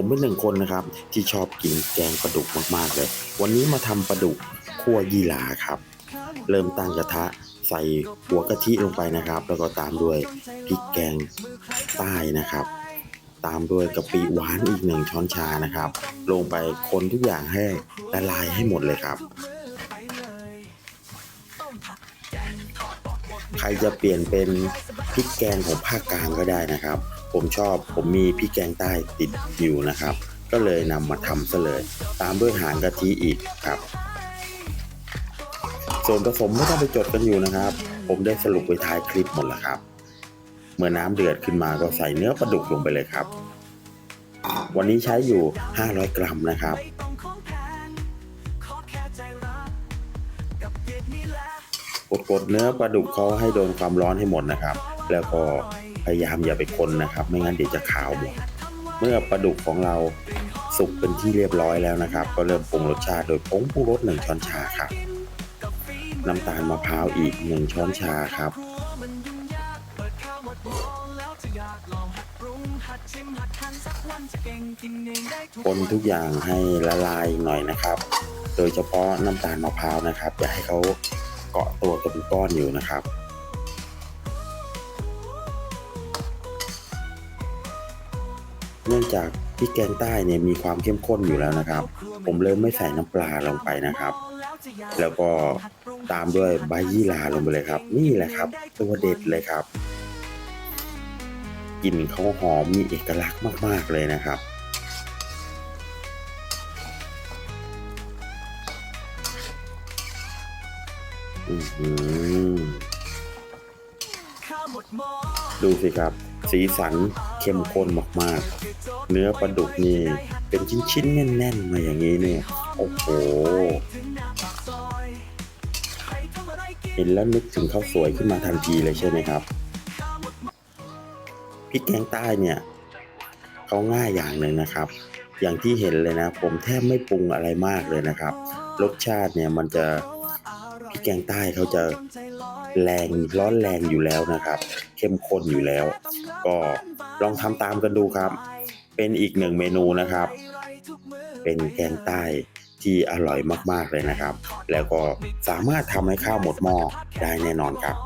ผมเป็นหนึ่งคนนะครับ ที่ชอบกินแกงปลาดุกมากๆเลย วันนี้มาทำปลาดุกคั่วยี่หราครับ เริ่มตั้งกระทะใส่หัวกะทิลงไปนะครับ แล้วก็ตามด้วยพริกแกงใต้นะครับ ตามด้วยกะปิหวานอีกหนึ่งช้อนชานะครับ ลงไปคนทุกอย่างให้ละลายให้หมดเลยครับ ใครจะเปลี่ยนเป็น ริกแกงของภาคกลางก็ได้นะครับ ผมชอบผมมีพริกแกงใต้ติดอยู่นะครับ ก็เลยนำมาทำซะเลย ตามด้วยหางกะทิอีกครับ ส่วนผสมไม่ต้องไปจดกันอยู่นะครับ ผมได้สรุปไว้ท้ายคลิปหมดแล้วครับ เมื่อน้ำเดือดขึ้นมาก็ใส่เนื้อปลาดุกลงไปเลยครับ วันนี้ใช้อยู่ 500 กรัมนะครับกดกดเนื้อปลาดุกเขาให้โดนความร้อนให้หมดนะครับ แล้วก็พยายามอย่าไปคนนะครับ ไม่งั้นเดี๋ยวจะขาวหมดเมื่อปลาดุกของเราสุกเป็นที่เรียบร้อยแล้วนะครับ ก็เริ่มปรุงรสชาติโดยผงปรุงรสหนึ่งช้อนชาครับน้ำตาลมะพร้าวอีกหนึ่งช้อนชาครับคนทุกอย่างให้ละลายหน่อยนะครับ โดยเฉพาะน้ำตาลมะพร้าวนะครับ อย่าให้เขาเกาะตัวกับเป็นก้อนอยู่นะครับ เนื่องจากพริกแกงใต้เนี่ยมีความเข้มข้นอยู่แล้วนะครับ ผมเลยไม่ใส่น้ำปลาลงไปนะครับ แล้วก็ตามด้วยใบยี่หร่าลงไปเลยครับ นี่แหละครับ ตัวเด็ดเลยครับกลิ่นเขาหอมมีเอกลักษณ์มาก ๆ เลยนะครับ อือหือดูสิครับ สีสันเข้มข้นมากๆ เนื้อปลาดุกนี่เป็นชิ้นๆ แน่นๆ มาอย่างนี้เนี่ยโอ้โห เห็นแล้วนึกถึงข้าวสวยขึ้นมาทันทีเลยใช่ไหมครับพริกแกงใต้เนี่ยเขาง่ายอย่างหนึ่งนะครับ อย่างที่เห็นเลยนะ ผมแทบไม่ปรุงอะไรมากเลยนะครับ รสชาติเนี่ยมันจะ พริกแกงใต้เขาจะแรงร้อนแรงอยู่แล้วนะครับ เข้มข้นอยู่แล้ว ก็ลองทำตามกันดูครับ เป็นอีกหนึ่งเมนูนะครับ เป็นแกงใต้ที่อร่อยมากๆเลยนะครับ แล้วก็สามารถทำให้ข้าวหมดหม้อได้แน่นอนครับ